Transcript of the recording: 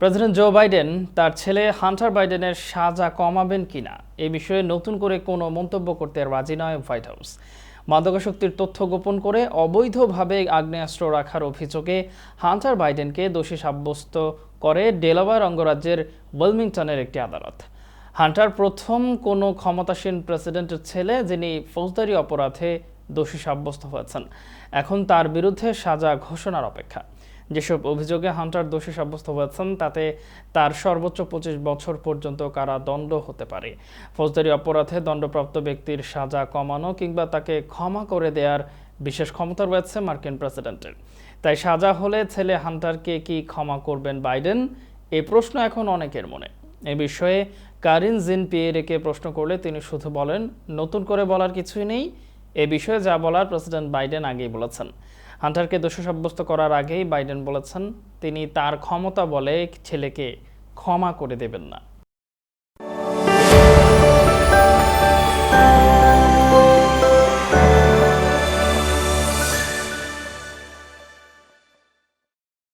President Joe Biden তার ছেলে Hunter বাইডেনের সাজা কমাবেন কিনা এ বিষয়ে নতুন করে কোনো মন্তব্য করতে রাজি নয় হোয়াইট হাউস। মাদকাসক্তির তথ্য গোপন করে অবৈধভাবে আগ্নেয়াস্ত্র রাখার অভিযোগে হান্টার বাইডেনকে দোষী সাব্যস্ত করে ডেলাওয়ার অঙ্গরাজ্যের ওয়েলমিংটনের একটি আদালত। হান্টার প্রথম কোনো ক্ষমতাসীন প্রেসিডেন্টের ছেলে, যিনি ফৌজদারি অপরাধে দোষী সাব্যস্ত হয়েছেন। এখন তার বিরুদ্ধে সাজা ঘোষণার অপেক্ষা। যেসব অভিযোগে হান্টার দোষী সাব্যস্ত হয়েছেন, তাতে তার সর্বোচ্চ পঁচিশ বছর পর্যন্ত কারাদণ্ড হতে পারে। ফৌজদারি অপরাধে দণ্ডপ্রাপ্ত ব্যক্তির সাজা কমানো কিংবা তাকে ক্ষমা করে দেওয়ার বিশেষ ক্ষমতা রয়েছে মার্কিন প্রেসিডেন্টের। তাই সাজা হলে ছেলে হান্টারকে কি ক্ষমা করবেন বাইডেন? এ প্রশ্ন এখন অনেকের মনে। এ বিষয়ে কারিন জিন পিয়েরেকে প্রশ্ন করলে তিনি শুধু বলেন, নতুন করে বলার কিছুই নেই। এ বিষয়ে যা বলার প্রেসিডেন্ট বাইডেন আগেই বলেছেন। হান্টারকে দোষী সাব্যস্ত করার আগেই বাইডেন বলেছেন, তিনি তার ক্ষমতা বলে ছেলেকে ক্ষমা করে দেবেন না।